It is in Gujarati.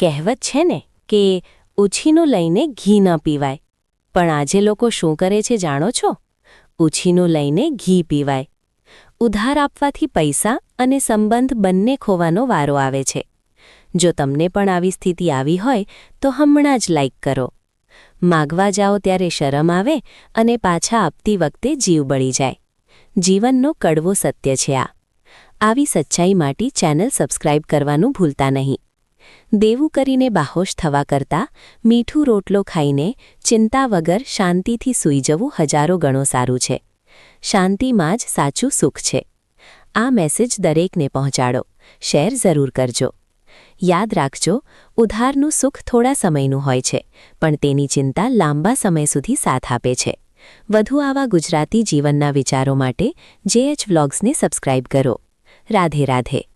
કહેવત છે ને કે ઉછીનું લઈને ઘી ન પીવાય. પણ આજે લોકો શું કરે છે જાણો છો? ઉછીનું લઈને ઘી પીવાય. ઉધાર આપવાથી પૈસા અને સંબંધ બંને ખોવાનો વારો આવે છે. જો તમને પણ આવી સ્થિતિ આવી હોય, તો હમણાં જ લાઈક કરો. માગવા જાઓ ત્યારે શરમ આવે અને પાછા આપતી વખતે જીવ બળી જાય. જીવનનો કડવો સત્ય છે આ. આવી સચ્ચાઈ માટે ચેનલ સબસ્ક્રાઇબ કરવાનું ભૂલતા નહીં. દેવું કરીને બાહોશ થવા કરતાં મીઠું રોટલો ખાઈને ચિંતા વગર શાંતિથી સૂઈ જવું હજારો ગણો સારું છે. શાંતિમાં જ સાચું સુખ છે. આ મેસેજ દરેકને પહોંચાડો. શેર જરૂર કરજો. યાદ રાખજો, ઉધારનું સુખ થોડા સમયનું હોય છે, પણ તેની ચિંતા લાંબા સમય સુધી સાથ આપે છે. વધુ આવા ગુજરાતી જીવનના વિચારો માટે જેએચ વ્લોગ્સને સબસ્ક્રાઇબ કરો. રાધે રાધે.